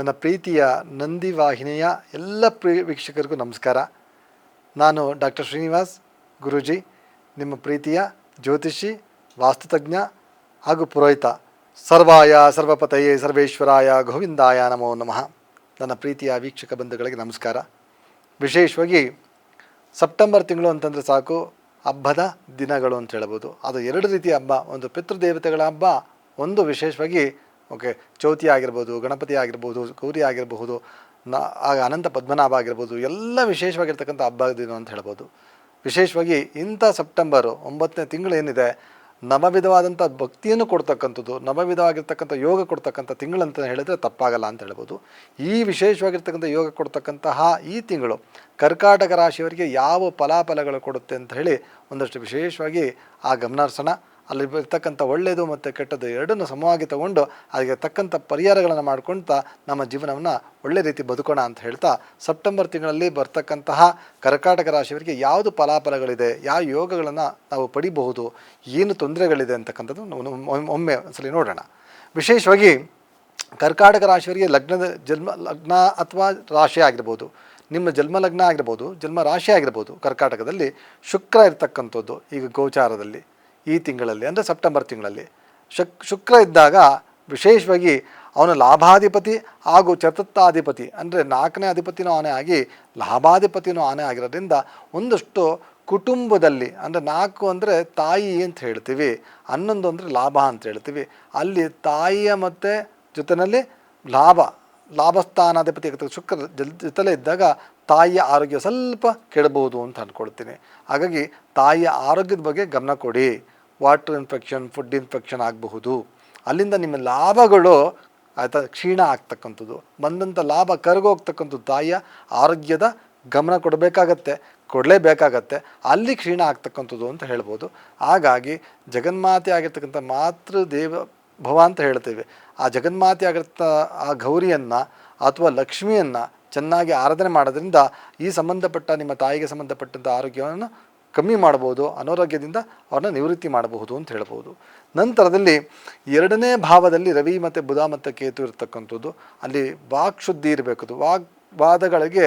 ನನ್ನ ಪ್ರೀತಿಯ ನಂದಿ ವಾಹಿನಿಯ ಎಲ್ಲ ಪ್ರಿಯ ವೀಕ್ಷಕರಿಗೂ ನಮಸ್ಕಾರ. ನಾನು ಡಾಕ್ಟರ್ ಶ್ರೀನಿವಾಸ್ ಗುರೂಜಿ, ನಿಮ್ಮ ಪ್ರೀತಿಯ ಜ್ಯೋತಿಷಿ, ವಾಸ್ತುತಜ್ಞ ಹಾಗೂ ಪುರೋಹಿತ, ಸರ್ವಾಯ ಸರ್ವಪತಯೇ ಸರ್ವೇಶ್ವರಾಯ ಗೋವಿಂದಾಯ ನಮೋ ನಮಃ. ನನ್ನ ಪ್ರೀತಿಯ ವೀಕ್ಷಕ ಬಂಧುಗಳಿಗೆ ನಮಸ್ಕಾರ. ವಿಶೇಷವಾಗಿ ಸೆಪ್ಟೆಂಬರ್ ತಿಂಗಳು ಅಂತಂದರೆ ಸಾಕು, ಹಬ್ಬದ ದಿನಗಳು ಅಂತ ಹೇಳ್ಬೋದು. ಅದು ಎರಡು ರೀತಿಯ ಹಬ್ಬ, ಒಂದು ಪಿತೃದೇವತೆಗಳ ಹಬ್ಬ, ಒಂದು ವಿಶೇಷವಾಗಿ ಓಕೆ ಚೌತಿ ಆಗಿರ್ಬೋದು, ಗಣಪತಿ ಆಗಿರ್ಬೋದು, ಗೌರಿ ಆಗಿರಬಹುದು ನ, ಆಗ ಅನಂತ ಪದ್ಮನಾಭ ಆಗಿರ್ಬೋದು, ಎಲ್ಲ ವಿಶೇಷವಾಗಿರ್ತಕ್ಕಂಥ ಹಬ್ಬ ದಿನ ಅಂತ ಹೇಳ್ಬೋದು. ವಿಶೇಷವಾಗಿ ಇಂಥ ಸೆಪ್ಟೆಂಬರು ಒಂಬತ್ತನೇ ತಿಂಗಳು ಏನಿದೆ, ನವವಿಧವಾದಂಥ ಭಕ್ತಿಯನ್ನು ಕೊಡ್ತಕ್ಕಂಥದ್ದು, ನವವಿಧವಾಗಿರ್ತಕ್ಕಂಥ ಯೋಗ ಕೊಡ್ತಕ್ಕಂಥ ಅಂತ ಹೇಳಿದ್ರೆ ತಪ್ಪಾಗಲ್ಲ ಅಂತ ಹೇಳ್ಬೋದು. ಈ ವಿಶೇಷವಾಗಿರ್ತಕ್ಕಂಥ ಯೋಗ ಕೊಡ್ತಕ್ಕಂತಹ ಈ ತಿಂಗಳು ಕರ್ಕಾಟಕ ರಾಶಿಯವರಿಗೆ ಯಾವ ಫಲಾಫಲಗಳು ಕೊಡುತ್ತೆ ಅಂತ ಹೇಳಿ ಒಂದಷ್ಟು ವಿಶೇಷವಾಗಿ ಆ ಗಮನ ಅಲ್ಲಿ ಇರ್ತಕ್ಕಂಥ ಒಳ್ಳೆಯದು ಮತ್ತು ಕೆಟ್ಟದ್ದು ಎರಡನ್ನು ಸಮವಾಗಿ ತಗೊಂಡು ಅದಕ್ಕೆ ತಕ್ಕಂಥ ಪರಿಹಾರಗಳನ್ನು ಮಾಡ್ಕೊಳ್ತಾ ನಮ್ಮ ಜೀವನವನ್ನು ಒಳ್ಳೆ ರೀತಿ ಬದುಕೋಣ ಅಂತ ಹೇಳ್ತಾ ಸೆಪ್ಟೆಂಬರ್ ತಿಂಗಳಲ್ಲಿ ಬರ್ತಕ್ಕಂತಹ ಕರ್ಕಾಟಕ ರಾಶಿಯವರಿಗೆ ಯಾವುದು ಫಲಾಫಲಗಳಿದೆ, ಯಾವ ಯೋಗಗಳನ್ನು ನಾವು ಪಡಿಬಹುದು, ಏನು ತೊಂದರೆಗಳಿದೆ ಅಂತಕ್ಕಂಥದ್ದು ಒಮ್ಮೆ ಒಂದ್ಸಲಿ ನೋಡೋಣ. ವಿಶೇಷವಾಗಿ ಕರ್ಕಾಟಕ ರಾಶಿಯವರಿಗೆ ಲಗ್ನದ ಜನ್ಮ, ಲಗ್ನ ಅಥವಾ ರಾಶಿ ಆಗಿರ್ಬೋದು, ನಿಮ್ಮ ಜನ್ಮ ಲಗ್ನ ಆಗಿರ್ಬೋದು ಜನ್ಮ ರಾಶಿ ಆಗಿರ್ಬೋದು ಕರ್ಕಾಟಕದಲ್ಲಿ ಶುಕ್ರ ಇರ್ತಕ್ಕಂಥದ್ದು ಈಗ ಗೋಚಾರದಲ್ಲಿ. ಈ ತಿಂಗಳಲ್ಲಿ, ಅಂದರೆ ಸೆಪ್ಟೆಂಬರ್ ತಿಂಗಳಲ್ಲಿ. ಶುಕ್, ಶುಕ್ರ ಇದ್ದಾಗ ವಿಶೇಷವಾಗಿ ಅವನು ಲಾಭಾಧಿಪತಿ ಹಾಗೂ ಚತುರ್ಥಾಧಿಪತಿ, ಅಂದರೆ ನಾಲ್ಕನೇ ಅಧಿಪತಿನೂ ಆನೆ ಆಗಿ, ಲಾಭಾಧಿಪತಿನೂ ಆನೆ ಆಗಿರೋದ್ರಿಂದ ಒಂದಷ್ಟು ಕುಟುಂಬದಲ್ಲಿ, ಅಂದರೆ ನಾಲ್ಕು ಅಂದರೆ ತಾಯಿ ಅಂತ ಹೇಳ್ತೀವಿ, ಹನ್ನೊಂದು ಅಂದರೆ ಲಾಭ ಅಂತ ಹೇಳ್ತೀವಿ. ಅಲ್ಲಿ ತಾಯಿಯ ಮತ್ತು ಜೊತೆಯಲ್ಲಿ ಲಾಭ. ಲಾಭಸ್ಥಾನಾಧಿಪತಿ ಶುಕ್ರ ಜಲ್ ಜೊತೆಲೇ ಇದ್ದಾಗ ತಾಯಿಯ ಆರೋಗ್ಯ ಸ್ವಲ್ಪ ಕೆಡಬಹುದು ಅಂತ ಅಂದ್ಕೊಳ್ತೀನಿ ಹಾಗಾಗಿ ತಾಯಿಯ ಆರೋಗ್ಯದ ಬಗ್ಗೆ ಗಮನ ಕೊಡಿ. ವಾಟರ್ ಇನ್ಫೆಕ್ಷನ್ ಫುಡ್ ಇನ್ಫೆಕ್ಷನ್ ಆಗಬಹುದು. ಅಲ್ಲಿಂದ ನಿಮ್ಮ ಲಾಭಗಳು ಆಯಿತಾ ಕ್ಷೀಣ ಆಗ್ತಕ್ಕಂಥದ್ದು. ಬಂದಂಥ ಲಾಭ ಕರಗೋಗ್ತಕ್ಕಂಥದ್ದು ತಾಯಿಯ ಆರೋಗ್ಯದ ಗಮನ ಕೊಡಬೇಕಾಗತ್ತೆ, ಕೊಡಲೇಬೇಕಾಗತ್ತೆ, ಅಲ್ಲಿ ಕ್ಷೀಣ ಆಗ್ತಕ್ಕಂಥದ್ದು ಅಂತ ಹೇಳ್ಬೋದು. ಹಾಗಾಗಿ ಜಗನ್ಮಾತೆ ಆಗಿರ್ತಕ್ಕಂಥ ಮಾತೃ ದೇವ ಭವ ಅಂತ ಹೇಳ್ತೇವೆ. ಆ ಜಗನ್ಮಾತೆ ಆಗಿರ್ತ ಆ ಗೌರಿಯನ್ನು ಅಥವಾ ಲಕ್ಷ್ಮಿಯನ್ನು ಚೆನ್ನಾಗಿ ಆರಾಧನೆ ಮಾಡೋದ್ರಿಂದ ಈ ಸಂಬಂಧಪಟ್ಟ ನಿಮ್ಮ ತಾಯಿಗೆ ಸಂಬಂಧಪಟ್ಟಂಥ ಆರೋಗ್ಯವನ್ನು ಕಮ್ಮಿ ಮಾಡ್ಬೋದು, ಅನಾರೋಗ್ಯದಿಂದ ಅವ್ರನ್ನ ನಿವೃತ್ತಿ ಮಾಡಬಹುದು ಅಂತ ಹೇಳ್ಬೋದು. ನಂತರದಲ್ಲಿ ಎರಡನೇ ಭಾವದಲ್ಲಿ ರವಿ ಮತ್ತು ಬುಧ ಮತ್ತು ಕೇತು ಇರತಕ್ಕಂಥದ್ದು. ಅಲ್ಲಿ ವಾಕ್ ಶುದ್ಧಿ ಇರಬೇಕು ವಾಗ್ ವಾದಗಳಿಗೆ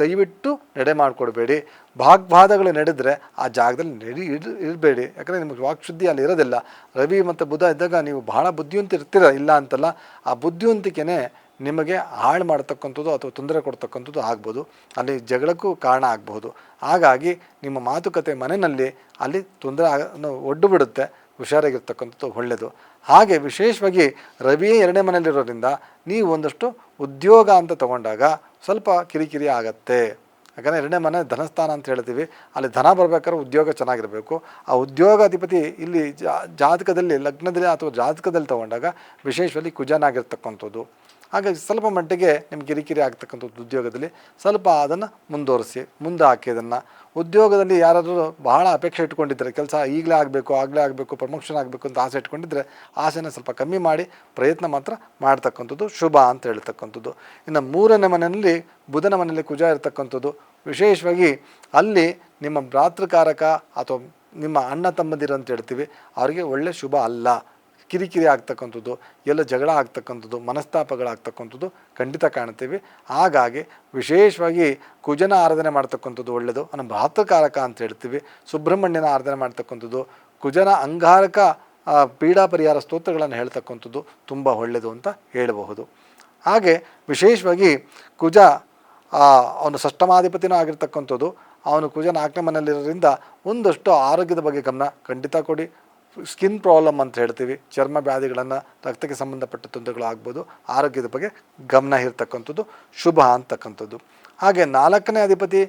ದಯವಿಟ್ಟು ನಡೆ ಮಾಡಿಕೊಡ್ಬೇಡಿ ಭಾಗ್ವಾದಗಳು ನಡೆದರೆ ಆ ಜಾಗದಲ್ಲಿ ನಡಿ, ಇರ್, ಇರಬೇಡಿ. ಯಾಕಂದರೆ ನಿಮಗೆ ವಾಕ್ಶುದ್ಧಿ ಅಲ್ಲಿ ಇರೋದಿಲ್ಲ. ರವಿ ಮತ್ತು ಬುಧ ಇದ್ದಾಗ ನೀವು ಬಹಳ ಬುದ್ಧಿವಂತ ಇರ್ತೀರ, ಇಲ್ಲ ಅಂತಲ್ಲ, ಆ ಬುದ್ಧಿವಂತಿಕೆನೇ ನಿಮಗೆ ಹಾಳು ಮಾಡ್ತಕ್ಕಂಥದ್ದು ಅಥವಾ ತೊಂದರೆ ಕೊಡ್ತಕ್ಕಂಥದ್ದು ಆಗ್ಬೋದು. ಅಲ್ಲಿ ಜಗಳಕ್ಕೂ ಕಾರಣ ಆಗಬಹುದು ಹಾಗಾಗಿ ನಿಮ್ಮ ಮಾತುಕತೆ ಮನೆಯಲ್ಲಿ ಅಲ್ಲಿ ತೊಂದರೆ ಒಡ್ಡು ಬಿಡುತ್ತೆ. ಹುಷಾರಾಗಿರ್ತಕ್ಕಂಥದ್ದು ಒಳ್ಳೆಯದು ಹಾಗೆ ವಿಶೇಷವಾಗಿ ರವಿಯೇ ಎರಡನೇ ಮನೆಯಲ್ಲಿರೋದ್ರಿಂದ ನೀವು ಒಂದಷ್ಟು ಉದ್ಯೋಗ ಅಂತ ತಗೊಂಡಾಗ ಸ್ವಲ್ಪ ಕಿರಿಕಿರಿ ಆಗತ್ತೆ. ಯಾಕಂದರೆ ಎರಡನೇ ಮನೆ ಧನಸ್ಥಾನ ಅಂತ ಹೇಳ್ತೀವಿ. ಅಲ್ಲಿ ಧನ ಬರಬೇಕಾದ್ರೆ ಉದ್ಯೋಗ ಚೆನ್ನಾಗಿರಬೇಕು. ಆ ಉದ್ಯೋಗಾಧಿಪತಿ ಇಲ್ಲಿ ಜಾತಕದಲ್ಲಿ, ಲಗ್ನದಲ್ಲಿ ಅಥವಾ ಜಾತಕದಲ್ಲಿ ತಗೊಂಡಾಗ ವಿಶೇಷವಾಗಿ ಕುಜನಾಗಿರ್ತಕ್ಕಂಥದ್ದು. ಹಾಗಾಗಿ ಸ್ವಲ್ಪ ಮಟ್ಟಿಗೆ ನಿಮ್ಗೆ ಕಿರಿಕಿರಿ ಆಗ್ತಕ್ಕಂಥದ್ದು ಉದ್ಯೋಗದಲ್ಲಿ ಸ್ವಲ್ಪ ಅದನ್ನು ಮುಂದುವರಿಸಿ ಮುಂದೆ ಹಾಕಿ ಅದನ್ನು ಉದ್ಯೋಗದಲ್ಲಿ ಯಾರಾದರೂ ಬಹಳ ಅಪೇಕ್ಷೆ ಇಟ್ಕೊಂಡಿದ್ದರೆ, ಕೆಲಸ ಈಗಲೇ ಆಗಬೇಕು, ಆಗಲೇ ಆಗಬೇಕು ಪ್ರಮೋಷನ್ ಆಗಬೇಕು ಅಂತ ಆಸೆ ಇಟ್ಕೊಂಡಿದ್ರೆ ಆಸೆನ ಸ್ವಲ್ಪ ಕಮ್ಮಿ ಮಾಡಿ, ಪ್ರಯತ್ನ ಮಾತ್ರ ಮಾಡ್ತಕ್ಕಂಥದ್ದು ಶುಭ ಅಂತ ಹೇಳ್ತಕ್ಕಂಥದ್ದು. ಇನ್ನು ಮೂರನೇ ಮನೆಯಲ್ಲಿ ಬುಧನ ಮನೆಯಲ್ಲಿ ಕುಜ ಇರತಕ್ಕಂಥದ್ದು. ವಿಶೇಷವಾಗಿ ಅಲ್ಲಿ ನಿಮ್ಮ ಭ್ರಾತೃಕಾರಕ ಅಥವಾ ನಿಮ್ಮ ಅಣ್ಣ ತಮ್ಮದಿರು ಅಂತ ಹೇಳ್ತೀವಿ, ಅವರಿಗೆ ಒಳ್ಳೆ ಶುಭ ಅಲ್ಲ. ಕಿರಿಕಿರಿ ಆಗ್ತಕ್ಕಂಥದ್ದು, ಎಲ್ಲ ಜಗಳ ಆಗ್ತಕ್ಕಂಥದ್ದು, ಮನಸ್ತಾಪಗಳಾಗ್ತಕ್ಕಂಥದ್ದು ಖಂಡಿತ ಕಾಣ್ತೀವಿ ಹಾಗಾಗಿ ವಿಶೇಷವಾಗಿ ಕುಜನ ಆರಾಧನೆ ಮಾಡ್ತಕ್ಕಂಥದ್ದು ಒಳ್ಳೆಯದು. ಅನ್ನೋ ಭ್ರಾತೃಕಾರಕ ಅಂತ ಹೇಳ್ತೀವಿ. ಸುಬ್ರಹ್ಮಣ್ಯನ ಆರಾಧನೆ ಮಾಡ್ತಕ್ಕಂಥದ್ದು, ಕುಜನ ಅಂಗಾರಕ ಪೀಡಾ ಪರಿಹಾರ ಸ್ತೋತ್ರಗಳನ್ನು ಹೇಳ್ತಕ್ಕಂಥದ್ದು ತುಂಬ ಒಳ್ಳೆಯದು ಅಂತ ಹೇಳಬಹುದು. ಹಾಗೆ ವಿಶೇಷವಾಗಿ ಕುಜ ಅವನು ಷಷ್ಟಮಾಧಿಪತಿನೂ ಆಗಿರ್ತಕ್ಕಂಥದ್ದು. ಅವನು ಕುಜನ ನಾಲ್ಕನೇ ಮನೆಯಲ್ಲಿರೋದ್ರಿಂದ ಒಂದಷ್ಟು ಆರೋಗ್ಯದ ಬಗ್ಗೆ ಗಮನ ಖಂಡಿತ ಕೊಡಿ. ಸ್ಕಿನ್ ಪ್ರಾಬ್ಲಮ್ ಅಂತ ಹೇಳ್ತೀವಿ. ಚರ್ಮ ವ್ಯಾಧಿಗಳನ್ನು ರಕ್ತಕ್ಕೆ ಸಂಬಂಧಪಟ್ಟ ತೊಂದರೆಗಳು ಆಗ್ಬೋದು ಆರೋಗ್ಯದ ಬಗ್ಗೆ ಗಮನ ಇರ್ತಕ್ಕಂಥದ್ದು, ಶುಭ ಅಂತಕ್ಕಂಥದ್ದು. ಹಾಗೆ ನಾಲ್ಕನೇ ಅಧಿಪತಿ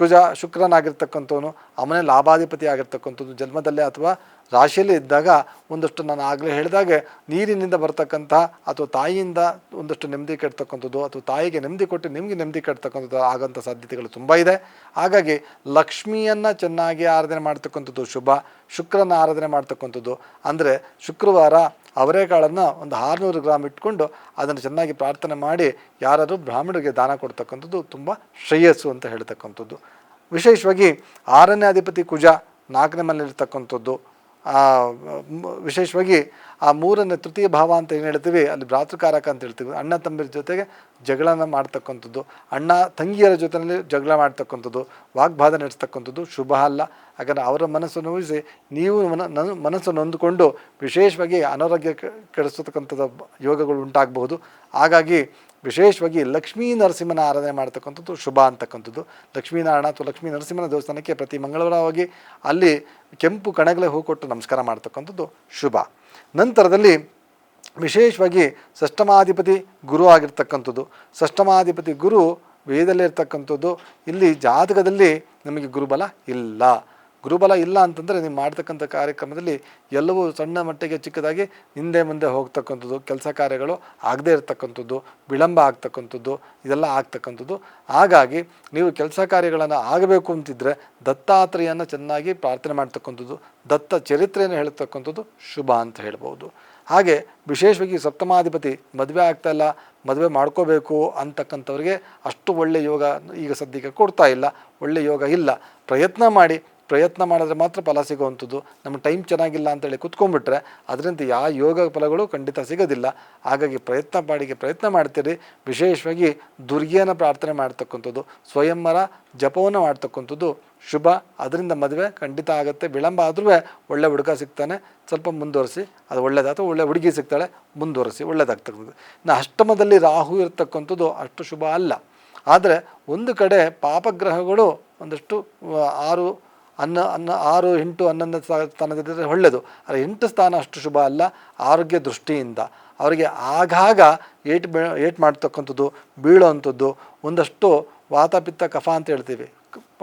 ಕುಜ ಶುಕ್ರನಾಗಿರ್ತಕ್ಕಂಥವನು, ಅವನೇ ಲಾಭಾಧಿಪತಿ ಆಗಿರ್ತಕ್ಕಂಥದ್ದು ಜನ್ಮದಲ್ಲೇ ಅಥವಾ ರಾಶಿಯಲ್ಲಿ ಇದ್ದಾಗ ಒಂದಷ್ಟು ನಾನು ಆಗಲೇ ಹೇಳಿದಾಗೆ ನೀರಿನಿಂದ ಬರ್ತಕ್ಕಂಥ ಅಥವಾ ತಾಯಿಯಿಂದ ಒಂದಷ್ಟು ನೆಮ್ಮದಿ ಕೆಡ್ತಕ್ಕಂಥದ್ದು ಅಥವಾ ತಾಯಿಗೆ ನೆಮ್ಮದಿ ಕೊಟ್ಟು ನಿಮಗೆ ನೆಮ್ಮದಿ ಕೆಡ್ತಕ್ಕಂಥದ್ದು ಆಗೋಂಥ ಸಾಧ್ಯತೆಗಳು ತುಂಬ ಇದೆ. ಹಾಗಾಗಿ ಲಕ್ಷ್ಮಿಯನ್ನು ಚೆನ್ನಾಗಿ ಆರಾಧನೆ ಮಾಡ್ತಕ್ಕಂಥದ್ದು ಶುಭ, ಶುಕ್ರನ ಆರಾಧನೆ ಮಾಡ್ತಕ್ಕಂಥದ್ದು. ಅಂದರೆ ಶುಕ್ರವಾರ ಅವರೆಕಾಳನ್ನು ಒಂದು ಆರುನೂರು ಗ್ರಾಮ್ ಇಟ್ಕೊಂಡು ಅದನ್ನು ಚೆನ್ನಾಗಿ ಪ್ರಾರ್ಥನೆ ಮಾಡಿ ಯಾರಾದರೂ ಬ್ರಾಹ್ಮಣರಿಗೆ ದಾನ ಕೊಡ್ತಕ್ಕಂಥದ್ದು ತುಂಬ ಶ್ರೇಯಸ್ಸು ಅಂತ ಹೇಳ್ತಕ್ಕಂಥದ್ದು. ವಿಶೇಷವಾಗಿ ಆರನೇ ಅಧಿಪತಿ ಕುಜ ನಾಲ್ಕನೇ ಮನೆಯಲ್ಲಿರ್ತಕ್ಕಂಥದ್ದು. ವಿಶೇಷವಾಗಿ ಆ ಮೂರನೇ ತೃತೀಯ ಭಾವ ಅಂತ ಏನು ಹೇಳ್ತೀವಿ? ಅಲ್ಲಿ ಭ್ರಾತೃಕಾರಕ ಅಂತ ಹೇಳ್ತೀವಿ. ಅಣ್ಣ ತಮ್ಮರ ಜೊತೆಗೆ ಜಗಳನ ಮಾಡ್ತಕ್ಕಂಥದ್ದು. ಅಣ್ಣ ತಂಗಿಯರ ಜೊತೆಯಲ್ಲಿ ಜಗಳ ಮಾಡ್ತಕ್ಕಂಥದ್ದು. ವಾಗ್ಬಾಧ ನಡೆಸ್ತಕ್ಕಂಥದ್ದು ಶುಭ ಅಲ್ಲ. ಯಾಕಂದರೆ ಅವರ ಮನಸ್ಸು ನೋಯಿಸಿ ನೀವು ಮನ ಮನಸ್ಸನ್ನು ನೊಂದುಕೊಂಡು ವಿಶೇಷವಾಗಿ ಅನಾರೋಗ್ಯ ಕೆಡಿಸ್ತಕ್ಕಂಥದ್ದು ಯೋಗಗಳು ಉಂಟಾಗಬಹುದು. ಹಾಗಾಗಿ ವಿಶೇಷವಾಗಿ ಲಕ್ಷ್ಮೀ ನರಸಿಂಹನ ಆರಾಧನೆ ಮಾಡ್ತಕ್ಕಂಥದ್ದು ಶುಭ ಅಂತಕ್ಕಂಥದ್ದು. ಲಕ್ಷ್ಮೀನಾರಾಯಣ ಅಥವಾ ಲಕ್ಷ್ಮೀ ನರಸಿಂಹನ ದೇವಸ್ಥಾನಕ್ಕೆ ಪ್ರತಿ ಮಂಗಳವಾರ ಹೋಗಿ ಅಲ್ಲಿ ಕೆಂಪು ಕಣಗಳೇ ಹೂ ಕೊಟ್ಟು ನಮಸ್ಕಾರ ಮಾಡ್ತಕ್ಕಂಥದ್ದು ಶುಭ. ನಂತರದಲ್ಲಿ ವಿಶೇಷವಾಗಿ ಷಷ್ಠಮಾಧಿಪತಿ ಗುರು ಆಗಿರ್ತಕ್ಕಂಥದ್ದು. ಷಷ್ಠಮಾಧಿಪತಿ ಗುರು ವೇದಲ್ಲೇ ಇರ್ತಕ್ಕಂಥದ್ದು. ಇಲ್ಲಿ ಜಾತಕದಲ್ಲಿ ನಮಗೆ ಗುರುಬಲ ಇಲ್ಲ. ಗುರುಬಲ ಇಲ್ಲ ಅಂತಂದರೆ ನೀವು ಮಾಡ್ತಕ್ಕಂಥ ಕಾರ್ಯಕ್ರಮದಲ್ಲಿ ಎಲ್ಲವೂ ಸಣ್ಣ ಮಟ್ಟಿಗೆ ಚಿಕ್ಕದಾಗಿ ಹಿಂದೆ ಮುಂದೆ ಹೋಗ್ತಕ್ಕಂಥದ್ದು, ಕೆಲಸ ಕಾರ್ಯಗಳು ಆಗದೇ ಇರತಕ್ಕಂಥದ್ದು, ವಿಳಂಬ ಆಗ್ತಕ್ಕಂಥದ್ದು, ಇದೆಲ್ಲ ಆಗ್ತಕ್ಕಂಥದ್ದು. ಹಾಗಾಗಿ ನೀವು ಕೆಲಸ ಕಾರ್ಯಗಳನ್ನು ಆಗಬೇಕು ಅಂತಿದ್ರೆ ದತ್ತಾತ್ರೆಯನ್ನು ಚೆನ್ನಾಗಿ ಪ್ರಾರ್ಥನೆ ಮಾಡ್ತಕ್ಕಂಥದ್ದು, ದತ್ತ ಚರಿತ್ರೆಯನ್ನು ಹೇಳ್ತಕ್ಕಂಥದ್ದು ಶುಭ ಅಂತ ಹೇಳ್ಬೋದು. ಹಾಗೆ ವಿಶೇಷವಾಗಿ ಸಪ್ತಮಾಧಿಪತಿ ಮದುವೆ ಆಗ್ತಾಯಿಲ್ಲ ಮದುವೆ ಮಾಡ್ಕೋಬೇಕು ಅಂತಕ್ಕಂಥವ್ರಿಗೆ ಅಷ್ಟು ಒಳ್ಳೆಯ ಯೋಗ ಈಗ ಸದ್ಯಕ್ಕೆ ಕೊಡ್ತಾ ಇಲ್ಲ ಒಳ್ಳೆಯ ಯೋಗ ಇಲ್ಲ. ಪ್ರಯತ್ನ ಮಾಡಿ ಪ್ರಯತ್ನ ಮಾಡಿದ್ರೆ ಮಾತ್ರ ಫಲ ಸಿಗುವಂಥದ್ದು. ನಮ್ಮ ಟೈಮ್ ಚೆನ್ನಾಗಿಲ್ಲ ಅಂತೇಳಿ ಕುತ್ಕೊಂಡ್ಬಿಟ್ರೆ ಅದರಿಂದ ಯಾವ ಯೋಗ ಫಲಗಳು ಖಂಡಿತ ಸಿಗೋದಿಲ್ಲ. ಹಾಗಾಗಿ ಪ್ರಯತ್ನ ಪಾಡಿಗೆ ಪ್ರಯತ್ನ ಮಾಡ್ತೀರಿ. ವಿಶೇಷವಾಗಿ ದುರ್ಗೆಯನ್ನು ಪ್ರಾರ್ಥನೆ ಮಾಡ್ತಕ್ಕಂಥದ್ದು, ಸ್ವಯಂವರ ಜಪವನ್ನು ಮಾಡ್ತಕ್ಕಂಥದ್ದು ಶುಭ. ಅದರಿಂದ ಮದುವೆ ಖಂಡಿತ ಆಗುತ್ತೆ. ವಿಳಂಬ ಆದ್ರೂ ಒಳ್ಳೆ ಹುಡುಗ ಸಿಗ್ತಾನೆ. ಸ್ವಲ್ಪ ಮುಂದುವರಿಸಿ, ಅದು ಒಳ್ಳೇದು ಅಥವಾ ಒಳ್ಳೆ ಹುಡುಗಿ ಸಿಗ್ತಾಳೆ, ಮುಂದುವರಿಸಿ, ಒಳ್ಳೇದಾಗ್ತಕ್ಕಂಥದ್ದು. ಇನ್ನು ಅಷ್ಟಮದಲ್ಲಿ ರಾಹು ಇರತಕ್ಕಂಥದ್ದು ಅಷ್ಟು ಶುಭ ಅಲ್ಲ. ಆದರೆ ಒಂದು ಕಡೆ ಪಾಪಗ್ರಹಗಳು ಒಂದಷ್ಟು ಆರು ಅನ್ನ ಅನ್ನ, ಆರು, ಎಂಟು, ಹನ್ನೊಂದು ಸ್ಥಾ- ಸ್ಥಾನದಲ್ಲಿದ್ದರೆ ಒಳ್ಳೆಯದು ಆದರೆ ಎಂಟು ಸ್ಥಾನ ಅಷ್ಟು ಶುಭ ಅಲ್ಲ, ಆರೋಗ್ಯ ದೃಷ್ಟಿಯಿಂದ. ಅವರಿಗೆ ಆಗಾಗ ಏಟ್ ಏಟ್ ಮಾಡ್ತಕ್ಕಂಥದ್ದು ಬೀಳೋ ಅಂಥದ್ದು ಒಂದಷ್ಟು ವಾತಪಿತ್ತ ಕಫ ಅಂತ ಹೇಳ್ತೀವಿ.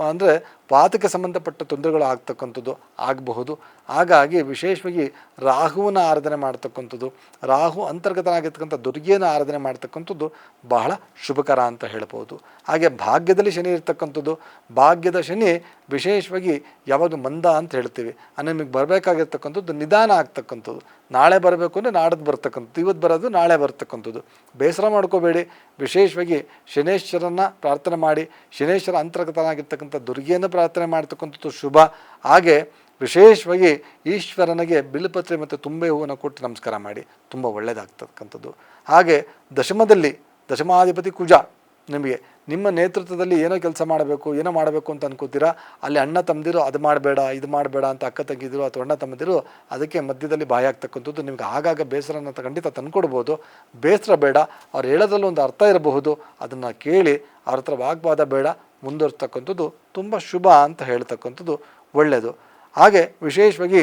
ಅಂದರೆ ವಾತಕ್ಕೆ ಸಂಬಂಧಪಟ್ಟ ತೊಂದರೆಗಳು ಆಗ್ತಕ್ಕಂಥದ್ದು ಆಗಬಹುದು. ಹಾಗಾಗಿ ವಿಶೇಷವಾಗಿ ರಾಹುವನ್ನು ಆರಾಧನೆ ಮಾಡ್ತಕ್ಕಂಥದ್ದು, ರಾಹು ಅಂತರ್ಗತನಾಗಿರ್ತಕ್ಕಂಥ ದುರ್ಗೆಯನ್ನು ಆರಾಧನೆ ಮಾಡ್ತಕ್ಕಂಥದ್ದು ಬಹಳ ಶುಭಕರ ಅಂತ ಹೇಳ್ಬೋದು. ಹಾಗೆ ಭಾಗ್ಯದಲ್ಲಿ ಶನಿ ಇರ್ತಕ್ಕಂಥದ್ದು, ಭಾಗ್ಯದ ಶನಿ ವಿಶೇಷವಾಗಿ ಯಾವಾಗ ಮಂದ ಅಂತ ಹೇಳ್ತೀವಿ. ನಿಮಗೆ ಬರಬೇಕಾಗಿರ್ತಕ್ಕಂಥದ್ದು ನಿಧಾನ ಆಗ್ತಕ್ಕಂಥದ್ದು. ನಾಳೆ ಬರಬೇಕು ಅಂದರೆ ನಾಡದ್ದು ಬರ್ತಕ್ಕಂಥದ್ದು, ಇವತ್ತು ಬರೋದು ನಾಳೆ ಬರ್ತಕ್ಕಂಥದ್ದು. ಬೇಸರ ಮಾಡ್ಕೋಬೇಡಿ. ವಿಶೇಷವಾಗಿ ಶನೇಶ್ವರನ ಪ್ರಾರ್ಥನೆ ಮಾಡಿ, ಶನೇಶ್ವರ ಅಂತರ್ಗತನಾಗಿರ್ತಕ್ಕಂಥ ದುರ್ಗೆಯನ್ನು ಪ್ರಾರ್ಥನೆ ಮಾಡ್ತಕ್ಕಂಥದ್ದು ಶುಭ. ಹಾಗೆ ವಿಶೇಷವಾಗಿ ಈಶ್ವರನಿಗೆ ಬಿಲ್ಪತ್ರೆ ಮತ್ತು ತುಂಬೆ ಹೂವನ್ನು ಕೊಟ್ಟು ನಮಸ್ಕಾರ ಮಾಡಿ. ತುಂಬ ಒಳ್ಳೆಯದಾಗ್ತಕ್ಕಂಥದ್ದು ಹಾಗೆ ದಶಮದಲ್ಲಿ ದಶಮಾಧಿಪತಿ ಕುಜ, ನಿಮಗೆ ನಿಮ್ಮ ನೇತೃತ್ವದಲ್ಲಿ ಏನೋ ಕೆಲಸ ಮಾಡಬೇಕು, ಏನೋ ಮಾಡಬೇಕು ಅಂತ ಅನ್ಕೋತೀರಾ? ಅಲ್ಲಿ ಅಣ್ಣ ತಮ್ಮದಿರು ಅದು ಮಾಡಬೇಡ, ಇದು ಮಾಡಬೇಡ ಅಂತ ಅಕ್ಕ ತಂಗಿದ್ರು ಅಥವಾ ಅಣ್ಣ ತಮ್ಮದಿರು ಅದಕ್ಕೆ ಮಧ್ಯದಲ್ಲಿ ಬಾಯಿ ಆಗ್ತಕ್ಕಂಥದ್ದು ನಿಮ್ಗೆ ಆಗಾಗ ಬೇಸರನ ಖಂಡಿತ ತಂದ್ಕೊಡ್ಬೋದು. ಬೇಸರ ಬೇಡ. ಅವ್ರು ಹೇಳೋದ್ರಲ್ಲಿ ಒಂದು ಅರ್ಥ ಇರಬಹುದು. ಅದನ್ನು ಕೇಳಿ ಅವ್ರ ಹತ್ರ ವಾಗ್ವಾದ ಬೇಡ. ಮುಂದುವರ್ತಕ್ಕಂಥದ್ದು ತುಂಬ ಶುಭ ಅಂತ ಹೇಳ್ತಕ್ಕಂಥದ್ದು ಒಳ್ಳೆಯದು. ಹಾಗೆ ವಿಶೇಷವಾಗಿ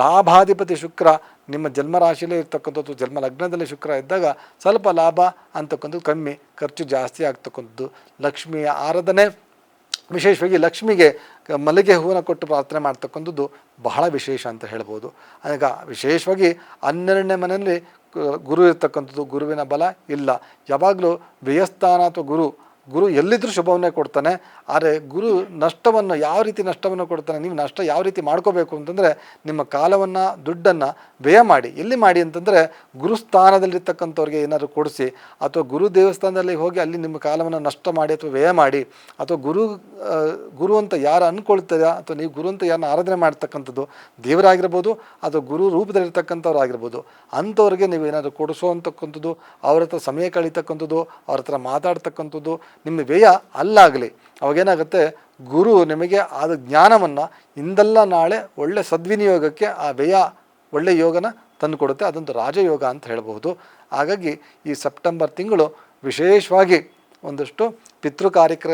ಲಾಭಾಧಿಪತಿ ಶುಕ್ರ ನಿಮ್ಮ ಜನ್ಮರಾಶಿಯಲ್ಲೇ ಇರ್ತಕ್ಕಂಥದ್ದು ಜನ್ಮ ಲಗ್ನದಲ್ಲಿ ಶುಕ್ರ ಇದ್ದಾಗ ಸ್ವಲ್ಪ ಲಾಭ ಅಂತಕ್ಕಂಥದ್ದು ಕಮ್ಮಿ, ಖರ್ಚು ಜಾಸ್ತಿ ಆಗ್ತಕ್ಕಂಥದ್ದು. ಲಕ್ಷ್ಮಿಯ ಆರಾಧನೆ, ವಿಶೇಷವಾಗಿ ಲಕ್ಷ್ಮಿಗೆ ಮಲ್ಲಿಗೆ ಹೂವನ್ನು ಕೊಟ್ಟು ಪ್ರಾರ್ಥನೆ ಮಾಡ್ತಕ್ಕಂಥದ್ದು ಬಹಳ ವಿಶೇಷ ಅಂತ ಹೇಳ್ಬೋದು. ಆಗ ವಿಶೇಷವಾಗಿ ಹನ್ನೆರಡನೇ ಮನೆಯಲ್ಲಿ ಗುರು ಇರ್ತಕ್ಕಂಥದ್ದು ಗುರುವಿನ ಬಲ ಇಲ್ಲ. ಯಾವಾಗಲೂ ವ್ಯಯಸ್ಥಾನ ಅಥವಾ ಗುರು ಗುರು ಎಲ್ಲಿದ್ದರೂ ಶುಭವನ್ನೇ ಕೊಡ್ತಾನೆ, ಆದರೆ ಗುರು ನಷ್ಟವನ್ನು ಯಾವ ರೀತಿ ನಷ್ಟವನ್ನು ಕೊಡ್ತಾನೆ, ನೀವು ನಷ್ಟ ಯಾವ ರೀತಿ ಮಾಡ್ಕೋಬೇಕು ಅಂತಂದರೆ ನಿಮ್ಮ ಕಾಲವನ್ನು, ದುಡ್ಡನ್ನು ವ್ಯಯ ಮಾಡಿ. ಎಲ್ಲಿ ಮಾಡಿ ಅಂತಂದರೆ ಗುರುಸ್ಥಾನದಲ್ಲಿರ್ತಕ್ಕಂಥವ್ರಿಗೆ ಏನಾದರೂ ಕೊಡಿಸಿ, ಅಥವಾ ಗುರು ದೇವಸ್ಥಾನದಲ್ಲಿ ಹೋಗಿ ಅಲ್ಲಿ ನಿಮ್ಮ ಕಾಲವನ್ನು ನಷ್ಟ ಮಾಡಿ ಅಥವಾ ವ್ಯಯ ಮಾಡಿ, ಅಥವಾ ಗುರು ಗುರು ಅಂತ ಯಾರು ಅಂದ್ಕೊಳ್ತೀರಾ, ಅಥವಾ ನೀವು ಗುರು ಅಂತ ಯಾರನ್ನ ಆರಾಧನೆ ಮಾಡ್ತಕ್ಕಂಥದ್ದು ದೇವರಾಗಿರ್ಬೋದು, ಅಥವಾ ಗುರು ರೂಪದಲ್ಲಿರ್ತಕ್ಕಂಥವ್ರು ಆಗಿರ್ಬೋದು, ಅಂಥವ್ರಿಗೆ ನೀವು ಏನಾದರೂ ಕೊಡಿಸೋಅಂತಕ್ಕಂಥದ್ದು ಅವ್ರ ಹತ್ರ ಸಮಯ ಕಳೀತಕ್ಕಂಥದ್ದು, ಅವ್ರ ಹತ್ರ ಮಾತಾಡ್ತಕ್ಕಂಥದ್ದು ನಿಮ್ಮ ವ್ಯಯ ಅಲ್ಲಾಗಲಿ. ಅವಾಗೇನಾಗುತ್ತೆ? ಗುರು ನಿಮಗೆ ಆದ ಜ್ಞಾನವನ್ನು ಇಂದಲ್ಲ ನಾಳೆ ಒಳ್ಳೆ ಸದ್ವಿನಿಯೋಗಕ್ಕೆ ಆ ವ್ಯಯ, ಒಳ್ಳೆ ಯೋಗನ ತಂದುಕೊಡುತ್ತೆ. ಅದೊಂದು ರಾಜಯೋಗ ಅಂತ ಹೇಳಬಹುದು. ಹಾಗಾಗಿ ಈ ಸೆಪ್ಟೆಂಬರ್ ತಿಂಗಳು ವಿಶೇಷವಾಗಿ ಒಂದಷ್ಟು ಪಿತೃ ಕಾರ್ಯಕ್ರ,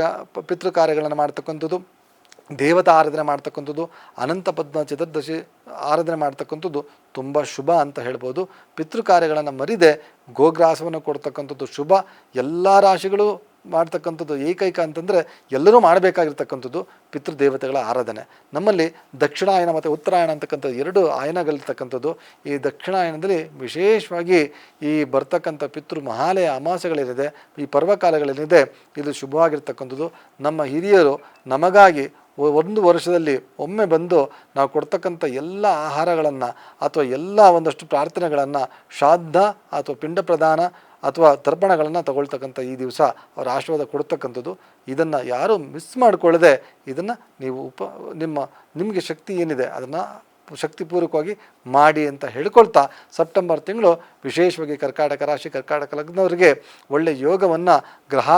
ಪಿತೃ ಕಾರ್ಯಗಳನ್ನು ಮಾಡ್ತಕ್ಕಂಥದ್ದು, ದೇವತಾ ಆರಾಧನೆ ಮಾಡ್ತಕ್ಕಂಥದ್ದು, ಅನಂತ ಪದ್ಮ ಚತುರ್ದಶಿ ಆರಾಧನೆ ಮಾಡ್ತಕ್ಕಂಥದ್ದು ತುಂಬ ಶುಭ ಅಂತ ಹೇಳ್ಬೋದು ಪಿತೃ ಕಾರ್ಯಗಳನ್ನು ಮರಿದೆ ಗೋಗ್ರಾಸವನ್ನು ಕೊಡ್ತಕ್ಕಂಥದ್ದು ಶುಭ. ಎಲ್ಲ ರಾಶಿಗಳು ಮಾಡ್ತಕ್ಕಂಥದ್ದು ಏಕೈಕ ಅಂತಂದರೆ ಎಲ್ಲರೂ ಮಾಡಬೇಕಾಗಿರ್ತಕ್ಕಂಥದ್ದು ಪಿತೃದೇವತೆಗಳ ಆರಾಧನೆ. ನಮ್ಮಲ್ಲಿ ದಕ್ಷಿಣಾಯನ ಮತ್ತು ಉತ್ತರಾಯಣ ಅಂತಕ್ಕಂಥದ್ದು ಎರಡು ಆಯನಗಳಿರ್ತಕ್ಕಂಥದ್ದು, ಈ ದಕ್ಷಿಣಾಯನದಲ್ಲಿ ವಿಶೇಷವಾಗಿ ಈ ಬರ್ತಕ್ಕಂಥ ಪಿತೃ ಮಹಾಲಯ ಅಮಾಸೆಗಳೇನಿದೆ ಈ ಪರ್ವಕಾಲಗಳೇನಿದೆ, ಇದು ಶುಭವಾಗಿರ್ತಕ್ಕಂಥದ್ದು. ನಮ್ಮ ಹಿರಿಯರು ನಮಗಾಗಿ ಒಂದು ವರ್ಷದಲ್ಲಿ ಒಮ್ಮೆ ಬಂದು ನಾವು ಕೊಡ್ತಕ್ಕಂಥ ಎಲ್ಲ ಆಹಾರಗಳನ್ನು ಅಥವಾ ಎಲ್ಲ ಒಂದಷ್ಟು ಪ್ರಾರ್ಥನೆಗಳನ್ನು ಶ್ರಾದ್ದ ಅಥವಾ ಪಿಂಡ ಪ್ರದಾನ ಅಥವಾ ತರ್ಪಣಗಳನ್ನು ತಗೊಳ್ತಕ್ಕಂಥ ಈ ದಿವಸ ಅವರ ಆಶೀರ್ವಾದ ಕೊಡ್ತಕ್ಕಂಥದ್ದು, ಇದನ್ನು ಯಾರೂ ಮಿಸ್ ಮಾಡಿಕೊಳ್ಳದೆ ಇದನ್ನು ನೀವು ಉಪ, ನಿಮ್ಮ, ನಿಮಗೆ ಶಕ್ತಿ ಏನಿದೆ ಅದನ್ನು ಶಕ್ತಿಪೂರ್ವಕವಾಗಿ ಮಾಡಿ ಅಂತ ಹೇಳ್ಕೊಳ್ತಾ ಸೆಪ್ಟೆಂಬರ್ ತಿಂಗಳು ವಿಶೇಷವಾಗಿ ಕರ್ಕಾಟಕ ರಾಶಿ, ಕರ್ಕಾಟಕ ಲಗ್ನವರಿಗೆ ಒಳ್ಳೆಯ ಯೋಗವನ್ನು ಗ್ರಹ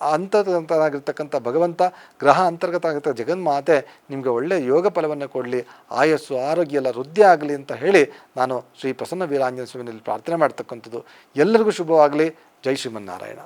ಅಂತರ್ಗತನಾಗಿರ್ತಕ್ಕಂಥ ಭಗವಂತ ಗ್ರಹ ಅಂತರ್ಗತ ಆಗಿರ್ತ ಜಗನ್ಮಾತೆ ನಿಮಗೆ ಒಳ್ಳೆಯ ಯೋಗ ಫಲವನ್ನು ಕೊಡಲಿ, ಆಯಸ್ಸು, ಆರೋಗ್ಯ ಎಲ್ಲ ವೃದ್ಧಿ ಆಗಲಿ ಅಂತ ಹೇಳಿ ನಾನು ಶ್ರೀ ಪ್ರಸನ್ನ ವೀರಾಂಜನ ಸ್ವಾಮಿನಲ್ಲಿ ಪ್ರಾರ್ಥನೆ ಮಾಡ್ತಕ್ಕಂಥದ್ದು. ಎಲ್ಲರಿಗೂ ಶುಭವಾಗಲಿ. ಜೈ ಶ್ರೀಮನ್ನಾರಾಯಣ.